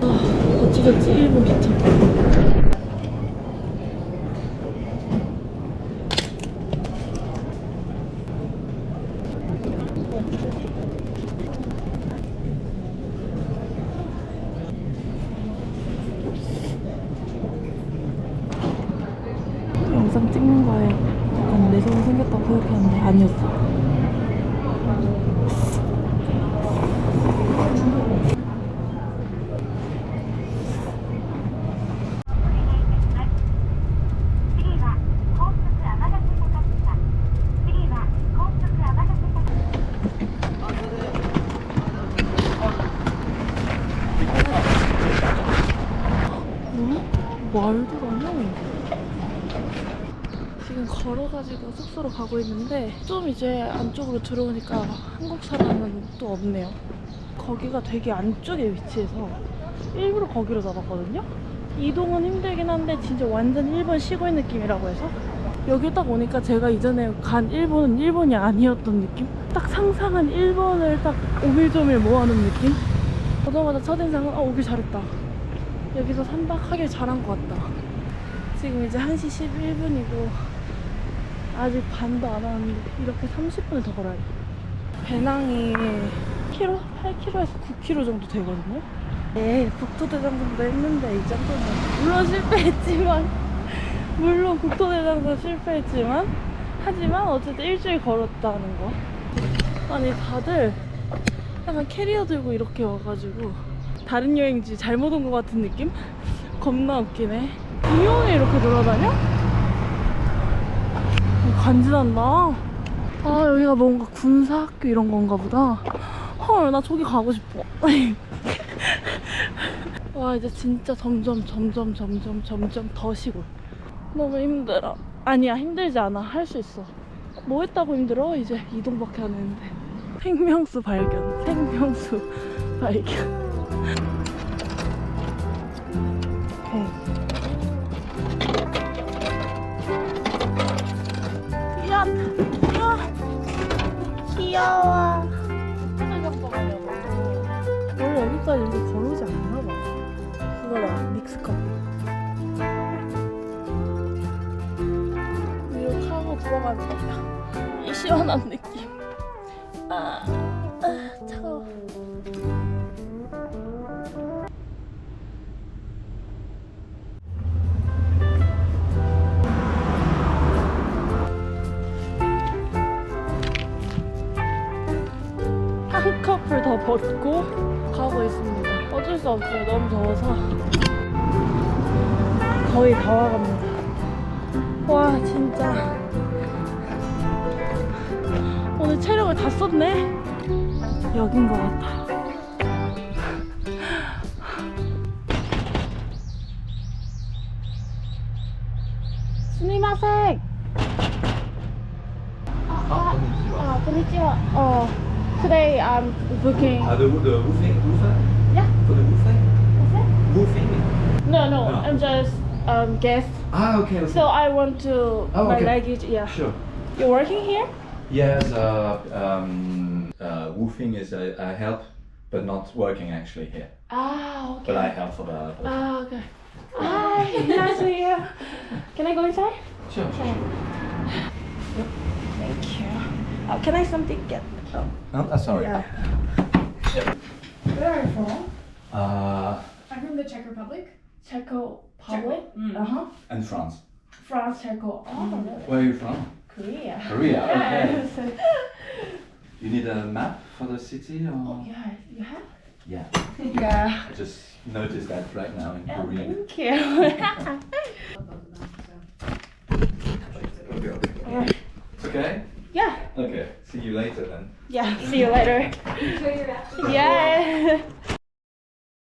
그 어찌됐지 일본 기차 영상 찍는 거에 약간 내성이 생겼다고 생각했는데 아니었어 어? 말도 안 해. 걸어가지고 숙소로 가고 있는데 좀 이제 안쪽으로 들어오니까 한국 사람은 또 없네요. 거기가 되게 안쪽에 위치해서 일부러 거기로 잡았거든요. 이동은 힘들긴 한데 진짜 완전 일본 시골 느낌이라고 해서 여기 딱 오니까 제가 이전에 간 일본은 일본이 아니었던 느낌? 딱 상상한 일본을 딱 오밀조밀 모아놓은 느낌? 오자마자 첫인상은 아 오길 잘했다. 여기서 3박 하길 잘한 것 같다. 지금 이제 1시 11분이고 아직 반도 안 왔는데 이렇게 30분을 더 걸어야 돼. 배낭이 키로 8kg에서 9kg 정도 되거든요. 네, 국토대장정도 했는데 이 정도면 물론 실패했지만 물론 국토대장정 실패했지만 하지만 어쨌든 일주일 걸었다는 거. 아니 다들 약간 캐리어 들고 이렇게 와가지고 다른 여행지 잘못 온 것 같은 느낌? 겁나 웃기네. 이용에 이렇게 돌아다녀? 어, 간지난다. 아 여기가 뭔가 군사학교 이런 건가 보다. 헐 나 저기 가고 싶어. 와 이제 진짜 점점 점점 점점 점점 더 시골. 너무 힘들어. 아니야 힘들지 않아. 할 수 있어. 뭐 했다고 힘들어? 이제 이동밖에 안 했는데. 생명수 발견. 생명수 발견. 귀여워. 원래 여기까지 이렇게 걸어오지 않나 봐. 그거다, 믹스커피. 위로 타고 들어가는 거야. 이 시원한 느낌. 아, 아 벗고 가고 있습니다. 어쩔 수 없어요. 너무 더워서 거의 다 와갑니다. 와 진짜 오늘 체력을 다 썼네. 여긴 것 같아요. 스미마셍. 아, konnichiwa. Oh, today I'm booking. Ah, the, the roofing, roofer? Yeah. For the roofing? Roofing? No, no, No. I'm just um guest. Ah, okay, okay. So I want to Oh, my okay. luggage. Yeah. Sure. You're working here? Yes, uh, um, uh, roofing is I, I help, but not working actually here. Ah, okay. But I help for the. The Ah, okay. Hi, nice to meet you. Can I go inside? Sure, sure, sure. Thank you. Uh, can I something get? Oh, No, that's alright. yeah. Where are you from? Uh, I'm from the Czech Republic. Czech Republic. Mm. Uh huh. and France. France, Czech. Oh, really? Where are you from? Korea. Korea, okay. Yes. You need a map for the city or? Oh, yeah. You have? Yeah. Yeah. I just noticed that right now in Korean. thank you. Okay, okay. It's okay? yeah. Okay later then. Yeah, see you later. Enjoy your afternoon. Yeah.